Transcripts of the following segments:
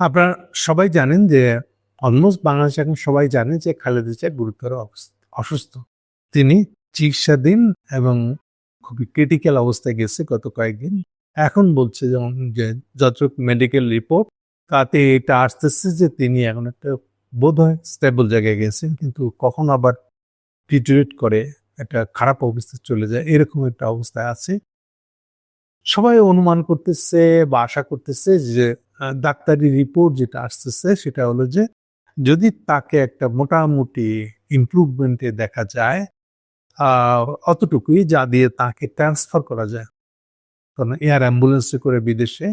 আপনারা সবাই জানেন যে অলমোস্ট বাংলাদেশ এখন সবাই জানে যে খালেদা জিয়া গুরুতর অসুস্থ। তিনি চিকিৎসাধীন এবং খুবই ক্রিটিক্যাল অবস্থায় গেছে গত কয়েকদিন। এখন বলছে যেমন যে যতটুকু মেডিকেল রিপোর্ট তাতে এটা আসতেছে যে তিনি এখন একটা বোধ হয় স্টেবল জায়গায় গেছেন, কিন্তু কখন আবার ডিটোরেট করে একটা খারাপ অবস্থায় চলে যায়, এরকম একটা অবস্থায় আছে। সবাই অনুমান করতেছে বা আশা করতেছে যে ডাক্তারি রিপোর্ট যেটা আসতেছে সেটা হলো যে, যদি তাকে একটা মোটামুটি ইমপ্রুভমেন্টে দেখা যায় অতটুকুই যা দিয়ে তাকে ট্রান্সফার করা যায়। কারণ এয়ার অ্যাম্বুলেন্সে করে বিদেশে,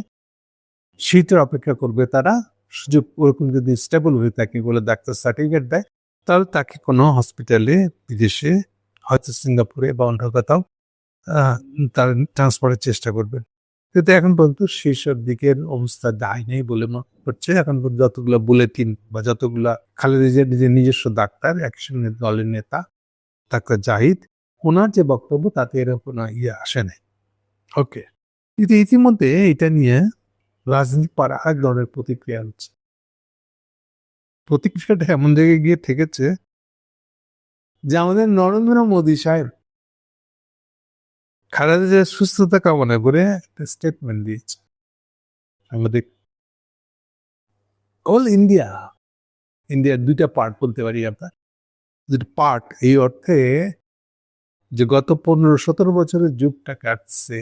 শীতের অপেক্ষা করবে তারা, সুযোগ ওরকম যদি স্টেবল হয়ে থাকে বলে ডাক্তার সার্টিফিকেট দেয়, তাহলে তাকে কোনো হসপিটালে বিদেশে, হয়তো সিঙ্গাপুরে বা অন্য কোথাও তার ট্রান্সফারের চেষ্টা করবেন কিন্তু এখন পর্যন্ত শীর্ষের দিকের অবস্থা দায় নেই বলে মনে হচ্ছে। এখন পর্যন্ত যতগুলো বুলেটিন বা যতগুলা খালেদা নিজের নিজস্ব ডাক্তার, একসঙ্গে দলের নেতা, ডাক্তার জাহিদ, ওনার যে বক্তব্য তাতে এরকম কোনো ইয়ে আসে নাই। ওকে। কিন্তু ইতিমধ্যে এটা নিয়ে রাজনীতি পাড়া এক ধরনের প্রতিক্রিয়া হচ্ছে। প্রতিক্রিয়াটা এমন জায়গায় গিয়ে থেকেছে যে আমাদের নরেন্দ্র মোদী সাহেব খালেদা সুস্থতা কামনা করে একটা স্টেটমেন্ট দিয়েছে। আমাদের অল ইন্ডিয়া ইন্ডিয়ার দুইটা পার্ট বলতে পারি আপনার দুটো পার্ট এই অর্থে যে গত পনেরো, সতেরো বছরের যুগটা কাটছে,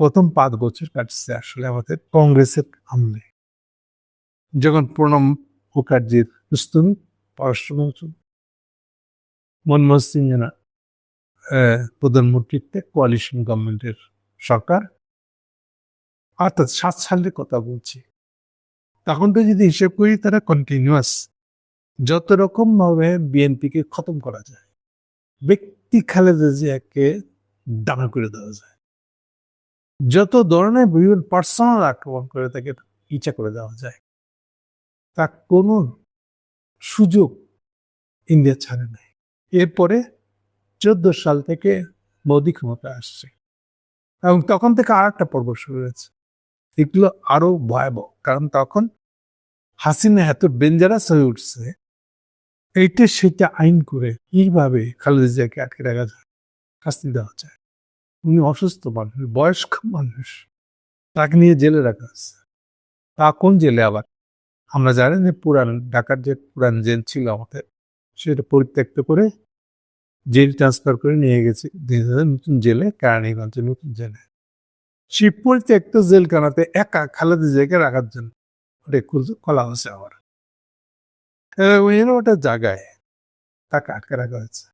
প্রথম পাঁচ বছর কাটছে আসলে আমাদের কংগ্রেসের আমলে। যখন প্রণব মুখার্জির সুস্থমি পররাষ্ট্রমন্ত্রী মনমোহন সিং প্রধানমন্ত্রীত্বে কোয়ালিশন গভর্নমেন্টের সরকার। অর্থাৎ সাত সালের কথা বলছি। তখন তো যদি হিসেব করি তারা কন্টিনিউয়াস যত রকম ভাবে বিএনপিকে খতম করা যায়, ব্যক্তি খালেদা জিয়াকে ডানা করে দেওয়া যায়। যত ধরনের বিভিন্ন পার্সোনাল আক্রমণ করে তাকে ইচ্ছা করে দেওয়া যায় তা কোনো সুযোগ ইন্ডিয়া ছাড়ে নাই। এরপরে চোদ্দ সাল থেকে মোদী ক্ষমতা আসছে। এবং তখন থেকে আর একটা পর্ব শুরু হয়েছে। এগুলো আরও ভয়াবহ। কারণ তখন হাসিনা এত ডেঞ্জারাস হয়ে উঠছে, এইটা সেটা আইন করে কীভাবে খালেদা জিয়াকে আটকে রাখা যায়, শাস্তি দেওয়া যায়। উনি অসুস্থ মানুষ, বয়স্ক মানুষ, তাকে নিয়ে জেলে রাখা হচ্ছে। তা কোন জেলে আবার? আমরা জানি যে পুরান ঢাকার যে পুরান জেল ছিল আমাদের, সেটা পরিত্যক্ত করে জেল ট্রান্সফার করে নিয়ে গেছে। নতুন জেলে কেরানীগঞ্জে নতুন জেলে। সেই পরিত্যক্ত জেলখানাতে একা খালেদা জিয়াকে রাখার জন্য ওটা কলা হয়েছে এর ওটা জায়গায় তাকে আটকে রাখা হয়েছে।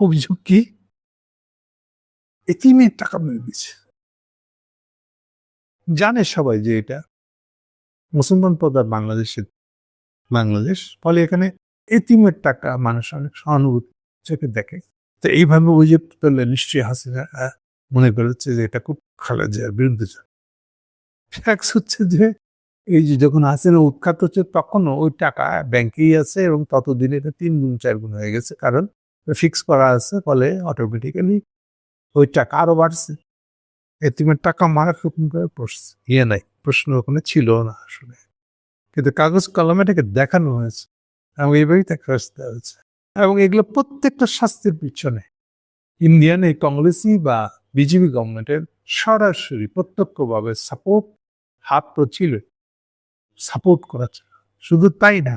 অভিযোগ কি? এতিমের টাকা মেরে দিচ্ছে জানে সবাই যে এটা। মুসলমান প্রধান বাংলাদেশের বাংলাদেশ। ফলে এখানে এতিমের টাকা মানুষ অনেক সহানুভূতি চোখে দেখে। তো এইভাবে অভিযোগ করলে নিশ্চয়ই হাসিনা মনে করেছে যে এটা খুব খালেদা জিয়ার বিরুদ্ধে ফ্যাক্স হচ্ছে যে এই যে যখন হাসিনা উৎখাত হচ্ছে তখনও ওই টাকা ব্যাংকেই আছে এবং ততদিনে এটা তিন গুণ, চার গুণ হয়ে গেছে। কারণ ফিক্স করা আছে ফলে অটোমেটিক্যালি ওই টাকা আরও বাড়ছে। এতিমের টাকা মারা রকম করে পড়ছে। ইয়ে নাই, প্রশ্ন ওখানে ছিল না আসলে। কিন্তু কাগজ কলমে এটাকে দেখানো হয়েছে। এবং এইভাবেই তাকে দেওয়া হয়েছে। এবং এগুলো প্রত্যেকটা শাস্তির পিছনে। ইন্ডিয়ান এই কংগ্রেসি বা বিজেপি গভর্নমেন্টের সরাসরি প্রত্যক্ষভাবে সাপোর্ট হাত তো ছিল সাপোর্ট করাচ্ছে শুধু তাই না,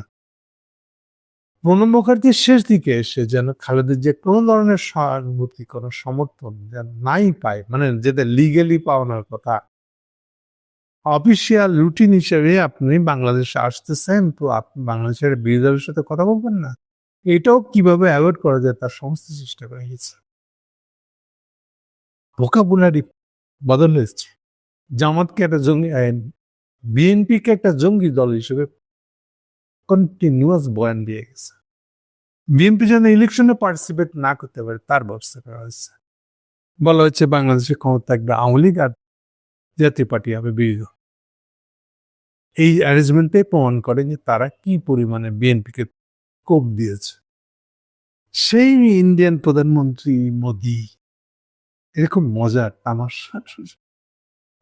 প্রণব মুখার্জির শেষ দিকে এসে যেন খালেদের যে কোনো ধরনের সহানুভূতি, কোনো সমর্থন যেন নাই পায় মানে যেটা লিগেলি পাওয়ানোর কথা অফিসিয়াল রুটিন হিসেবে আপনি বাংলাদেশে আসতেছেন, তো আপনি বাংলাদেশের বিরোধীদের সাথে কথা বলবেন না। এটাও কীভাবে অ্যাভয়েড করা যায় তার সমস্ত চেষ্টা করা গেছে ভোকাবুলারি বদল হয়েছে জামাতকে একটা জঙ্গি বিএনপিকে একটা জঙ্গি দল হিসেবে কন্টিনিউয়াস বয়ান দিয়ে গেছে। বিএনপি যেন ইলেকশনে পার্টিসিপেট না করতে পারে, তার ব্যবস্থা করা হয়েছে। বলা হচ্ছে বাংলাদেশের ক্ষমতা থাকবে আওয়ামী লীগ আর জাতীয় পার্টি হবে বিরোধী এই অ্যারেঞ্জমেন্টে প্রমাণ করে যে তারা কি পরিমাণে বিএনপিকে কোপ দিয়েছে। সেই ইন্ডিয়ান প্রধানমন্ত্রী মোদি, এরকম মজার তামাশা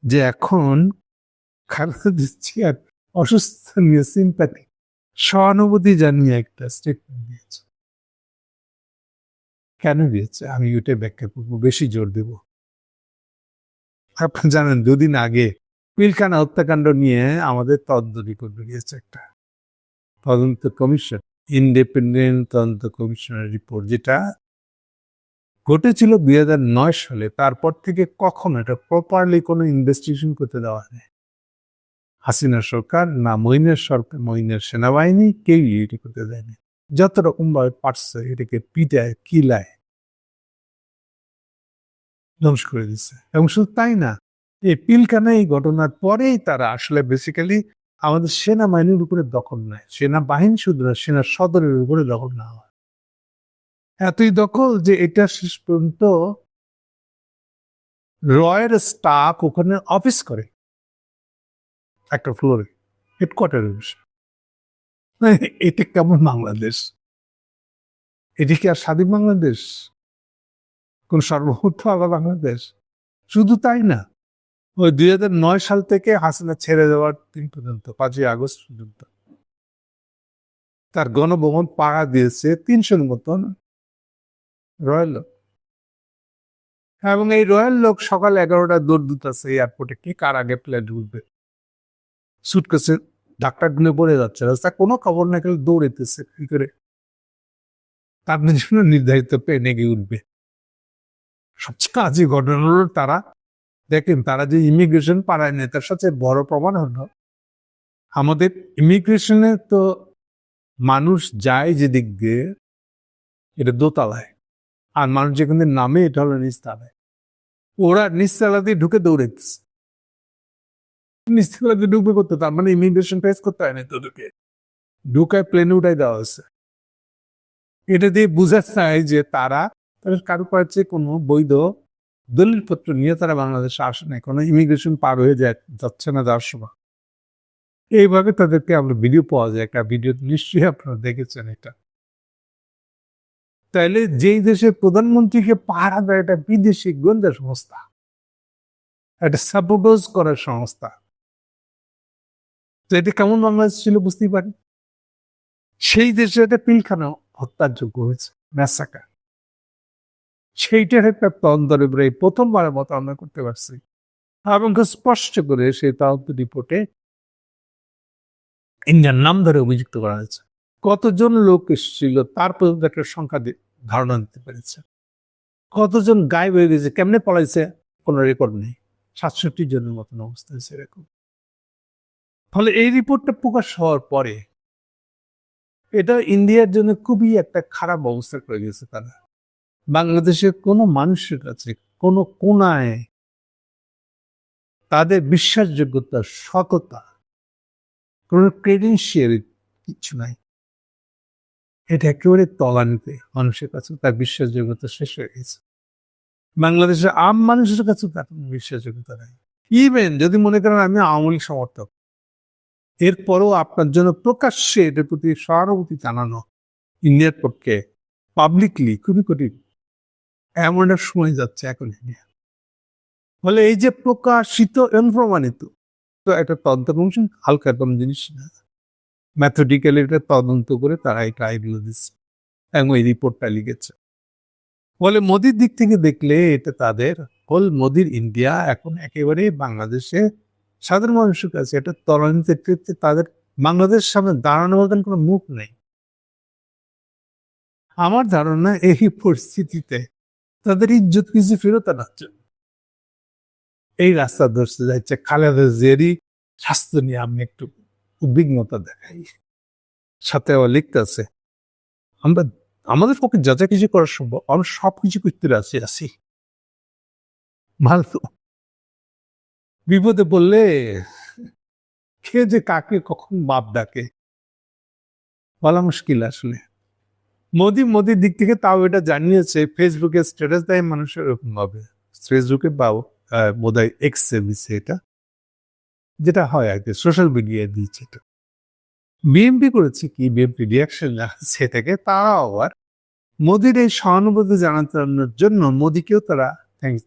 যে এখন খালেদা জিয়া অসুস্থ নিয়ে সিম্প্যাথি সহানুভূতি জানিয়ে একটা স্টেটমেন্ট দিয়েছে। কেন দিয়েছে? আমি ওইটাই ব্যাখ্যা করব, বেশি জোর দেব। আপনি জানেন, দুদিন আগে পিলখানা হত্যাকাণ্ড নিয়ে আমাদের তদন্ত রিপোর্ট বেরিয়েছে একটা। তদন্ত কমিশন ইন্ডিপেন্ডেন্ট তদন্ত কমিশনের রিপোর্ট যেটা ঘটেছিল দুই নয় সালে, তারপর থেকে কখনো এটা প্রপারলি কোনো ইনভেস্টিগেশন করতে দেওয়া নেই হাসিনা সরকার না মইনের সরকার, মইনের সেনাবাহিনী কেউই এটি করতে দেয়নি। যত রকম ভাবে পারছে এটাকে পিটায়, কিলায়, ধ্বংস করে দিচ্ছে এবং শুধু তাই না, এই পিলখানা এই ঘটনার পরেই তারা আসলে বেসিক্যালি আমাদের সেনাবাহিনীর উপরে দখল নেয় সেনাবাহিনী শুধু না, সেনা সদরের উপরে দখল না হয়। এতই দখল যে এটা শেষ পর্যন্ত রয়ের স্টাফ ওখানে অফিস করে। একটা ফ্লোরে, হেডকোয়ার্টারের বিষয় এটা কেমন বাংলাদেশ? এটি কি আর স্বাধীন বাংলাদেশ? কোন সর্বভৌত আলাদা বাংলাদেশ? শুধু তাই না। ওই দুই নয় সাল থেকে হাসিনা ছেড়ে দেওয়ার দিন পর্যন্ত, পাঁচই আগস্ট পর্যন্ত। তার গণভবন পাড়া দিয়েছে তিনশোর মতন রয়্যাল এবং এই রয়্যাল লোক সকাল এগারোটা দৌড় দিতেছে এয়ারপোর্টে কে কার আগে প্লেন উঠবে সুটকেসে ডাক্তারগুলো পড়ে যাচ্ছে, রাস্তা কোনো খবর না কেউ দৌড়েতেছে কি করে? তাদের জন্য নির্ধারিত প্লেনে গিয়ে উঠবে। সবচেয়ে কাজে ঘটনা তারা দেখেন, তারা যে ইমিগ্রেশন পাড়ায় নেই তার সাথে বড় প্রমাণ হলো, আমাদের ইমিগ্রেশনে তো মানুষ যায় যেদিক দিয়ে এটা দোতলায়, আর মানুষ যেখানে নামে এটা হলো নিচতলায়। ওরা নিচতলা দিয়ে ঢুকে দৌড়েছে নিচতলা দিয়ে ঢুকবে করতে তার মানে ইমিগ্রেশন ফেস করতে হয় না তো ঢুকে ঢুকায় প্লেনে উঠাই দেওয়া হচ্ছে এটা দিয়ে বোঝা যায় যে তারা, তাদের কারও কোনো বৈধ দলিলপত্র নিয়ে তারা বাংলাদেশে আসে না কোনো ইমিগ্রেশন পার হয়ে যায়, যাচ্ছে না যাওয়ার সময়। এইভাবে তাদেরকে আমরা ভিডিও পাওয়া যায়, একটা ভিডিও নিশ্চয়ই আপনারা দেখেছেন এটা। তাইলে যেই দেশের প্রধানমন্ত্রীকে পাহারা দেয়, এটা বিদেশি গোয়েন্দা সংস্থা। একটা সাপোর্টোজ করার সংস্থা। তো এটা কেমন বাংলাদেশ ছিল বুঝতেই পারি সেই দেশে একটা পিলখানা হত্যার যোগ্য হয়েছে ম্যাসাকা সেইটার একটা উপরে এই প্রথমবারের মতো আমরা করতে পারছি। এবং স্পষ্ট করে সেই তদন্ত রিপোর্টে ইন্ডিয়ার নাম ধরে অভিযুক্ত করা হয়েছে। কতজন লোক এসেছিল তার পর্যন্ত একটা সংখ্যা ধারণা দিতে পেরেছে। কতজন গায়েব হয়ে গেছে কেমনে পলাইছে কোনো রেকর্ড নেই। সাতষট্টি জনের মতন অবস্থা হয়েছে এরকম। ফলে এই রিপোর্টটা প্রকাশ হওয়ার পরে এটা ইন্ডিয়ার জন্য খুবই একটা খারাপ অবস্থা করে গেছে তারা। বাংলাদেশের কোনো মানুষের কাছে, কোনো কোনায় তাদের বিশ্বাসযোগ্যতা, সততা, কোনো ক্রেডেন্সিয়াল কিছু নাই। এটা একেবারে তলানিতে মানুষের কাছে, তার বিশ্বাসযোগ্যতা শেষ হয়ে গেছে। বাংলাদেশের আম মানুষের কাছে তার বিশ্বাসযোগ্যতা নাই। ইভেন যদি মনে করেন আমি আওয়ামী লীগ সমর্থক, এরপরও আপনার জন্য প্রকাশ্যে এটার প্রতি সহানুভূতি জানানো ইন্ডিয়ার পক্ষে পাবলিকলি খুবই কঠিন। এমন একটা সময় যাচ্ছে এখন ইন্ডিয়া ফলে এই যে প্রকাশিত এবং প্রমাণিত তো একটা তদন্ত কমিশন হালকা কম জিনিস না। ম্যাথডিক্যালি এটা তদন্ত করে তারা এই ট্রাইগুলো দিচ্ছে এবং এই রিপোর্টটা লিখেছে। ফলে মোদির দিক থেকে দেখলে এটা তাদের হোল মোদির ইন্ডিয়া এখন একেবারে বাংলাদেশে সাধারণ মানুষের কাছে এটা তলানিতে ক্ষেত্রে তাদের বাংলাদেশের সামনে দাঁড়ানোর মতন কোনো মুখ নেই। আমার ধারণা এই পরিস্থিতিতে তাদের ইজ্জত কিছু ফেরত জন্য এই রাস্তা ধরতে যাচ্ছে। খালেদা জিয়ারই স্বাস্থ্য নিয়ে আমি একটু উদ্বিগ্নতা দেখাই। সাথে আবার লিখতে আছে, আমরা, আমাদের পক্ষে যা যা কিছু করা সম্ভব, আমরা সব কিছু করতে রাজি আছি। ভালো বিপদে বললে কে যে কাকে কখন বাপ ডাকে। বলা মুশকিল আসলে। মোদি, মোদির দিক থেকে তাও এটা জানিয়েছে ফেসবুকে স্ট্যাটাস দেয় মানুষ এরকম ভাবে। ফেসবুকে বা বোধ এক্স দিচ্ছে এটা, যেটা হয় আর কি সোশ্যাল মিডিয়ায় দিচ্ছে এটা। বিএমপি করেছে কি? বিএমপি রিয়াকশন সে থেকে তারা আবার মোদির এই সহানুভূতি জানানোর জন্য মোদিকেও তারা থ্যাংক